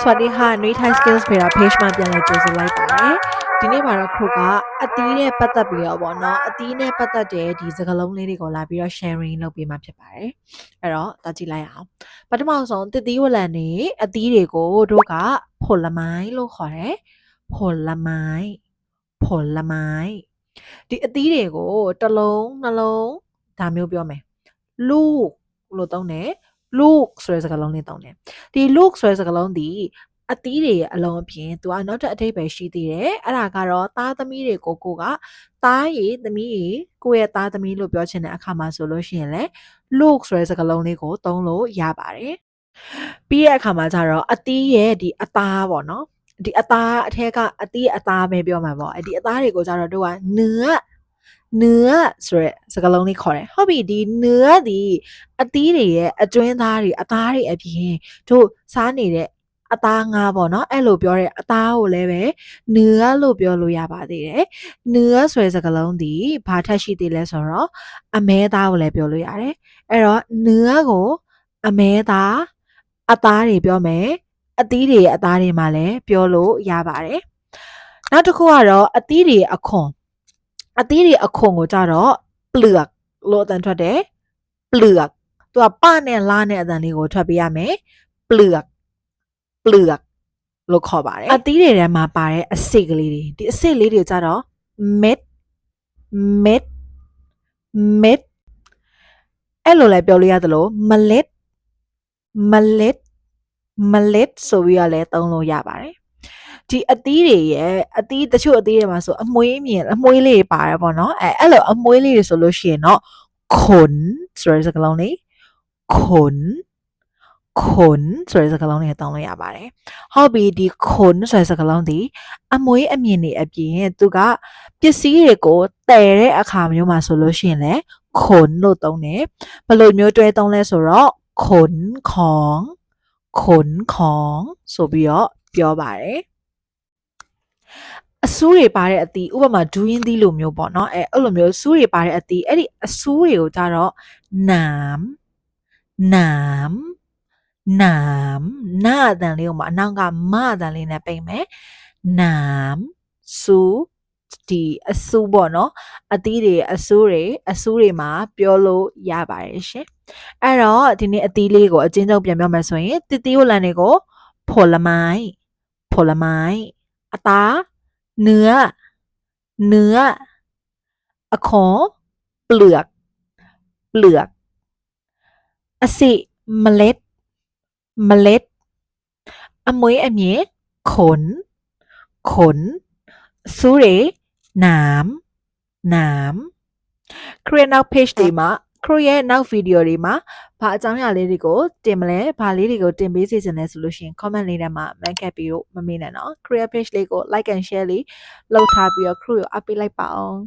စဝတီဟာ New Thai Skills Beta Page မှာပြန်လည်ကြိုဆိုလိုက်ပါတယ်။ဒီနေ့မှာတော့ခုကအတီးနဲ့ပတ်သက်ပြီးတော့ဗောနော်အတီးနဲ့ပတ်သက်တဲ့ဒီစကားလုံးလေးတွေကိုလာပြီးတော့ sharing လုပ်ပေးမှာဖြစ်ပါတယ်။အဲ့တော့တာကြည့်လိုက်အောင်။ပထမဆုံးတစ်သီးဝလံနေအတီးတွေကိုတို့ကဖော်လမိုင်းလို့ခေါ်တယ်။ဖော်လမိုင်းဖော်လမိုင်းဒီအသီးတွေကိုတစ်လုံးနှလုံးဒါမျိုးပြောမယ်။လူလို့သုံးတယ်။ ลูกဆိုတဲ့စကားလုံးလေးသုံးတယ်ဒီ look ဆိုတဲ့စကားလုံးဒီအသီးတွေရဲ့အလုံးအပြင်သူကနောက်ထပ်အထိပ္ပယ်ရှိသေးတယ်အဲ့ဒါကတော့သားသမီးတွေကိုကိုကသားရည်သမီးရည်ကိုယ့်ရဲ့သားသမီးလို့ပြောချင်တဲ့အခါမှာဆိုလို့ရှိရင်လေ look ဆိုတဲ့စကားလုံးလေးကိုသုံးလို့ရပါတယ်ပြီးတဲ့အခါမှာကျတော့အသီးရဲ့ဒီအသားပေါ့နော်ဒီအသားအထက်ကအသီးအသားပဲပြောမှာပေါ့အဲ့ဒီအသားတွေကိုကျတော့တို့ကနឿ เนื้อဆိုရဲစကားလုံးလေးခေါ်တယ်ဟုတ်ပြီဒီเนื้อဒီအသီးတွေရဲ့အတွင်းသားတွေအသားတွေအပြင်တို့စားနေတဲ့အသားငါးပေါ့နော်အဲ့လိုပြောတဲ့အသားကိုလည်းပဲเนื้อလို့ပြောလို့ရပါသေးတယ်เนื้อဆိုတဲ့စကားလုံးဒီဘာထက်ရှိသေးလဲဆိုတော့အမဲသားကိုလည်းပြောလို့ရတယ်အဲ့တော့เนื้อကိုအမဲသားအသားတွေပြောမယ်အသီးတွေရဲ့အသားတွေမှာလည်းပြောလို့ရပါတယ်နောက်တစ်ခုကတော့အသီးတွေအခွန် အသေးတွေအခုံကိုကြတော့ plug လို့အတန်ထွက်တယ် plug သူကပနဲ့လာနဲ့အတန်လေးကိုထွက်ပေးရမယ် plug plug လို့ခေါ်ပါတယ်အသေးတွေထဲမှာပါတဲ့အစိတ်ကလေးတွေဒီအစိတ်လေးတွေကြတော့ mid mid mid အဲ့လိုလည်းပြောလို့ရသလို malit malit malit ဆိုပြီးတော့လည်းသုံးလို့ရပါတယ် ဒီအသီးတွေရဲ့အသီးတချို့အသီးတွေမှာဆိုအမွှေးမြင်အမွှေးလေးတွေပါတယ်ပေါ့နော်အဲအဲ့လိုအမွှေးလေးတွေဆိုလို့ရှိရင်တော့ခွန်ဆိုတဲ့စကားလုံးလေးခွန်ခွန်ဆိုတဲ့စကားလုံးလေးတောင်းလို့ရပါတယ်။ဟုတ်ပြီဒီခွန်ဆိုတဲ့စကားလုံးဒီအမွေးအမြင်တွေအပြင်သူကပစ္စည်းတွေကိုတည်တဲ့အခါမျိုးမှာဆိုလို့ရှိရင်လည်းခွန်လို့သုံးတယ်။ဘယ်လိုမျိုးတွဲသုံးလဲဆိုတော့ခွန်ของขนของဆိုပြီးတော့ပြောပါတယ်အ ဆူးတွေပါတဲ့အသီးဥပမာဒူးရင်းသီးလိုမျိုးပေါ့နော်အဲအဲ့လိုမျိုးဆူးတွေပါတဲ့အသီးအဲ့ဒီအဆူးတွေကိုကြတော့နာမ်နာမ်နာမ်နာအတန်လေးကိုမှအနောက်ကမအတန်လေးနဲ့ပိတ်မယ်နာမ်ဆူးဒီအဆူးပေါ့နော်အသီးတွေအဆူးတွေအဆူးတွေမှာပြောလို့ရပါတယ်ရှင်အဲ့တော့ဒီနေ့အသီးလေးကိုအချင်းချင်းပြန်ပြောမယ်ဆိုရင်တတိယလန်တွေကိုဖော်လမိုင်းဖော်လမိုင်းအသား เนื้อ เนื้อ a core เปลือก เปลือก อสิ เมล็ด เมล็ด อมวยอเมียขน ขน สุเรหนาม หนามเครียนเอาเพจดีมะ တွေမှာ Korean နောက် video တွေမှာဘာအကြောင်းအရာလေးတွေကိုတင်မလဲဘာလေးတွေကိုတင်ပေးစီခြင်းလဲဆိုလို့ရှိရင် comment လေးထဲမှာ man cap ပြီးတော့မမေ့နဲ့နော် Korean page လေးကို like and share လေးလုပ်ထားပြီးတော့ crew ကိုအပ်ပေးလိုက်ပါအောင်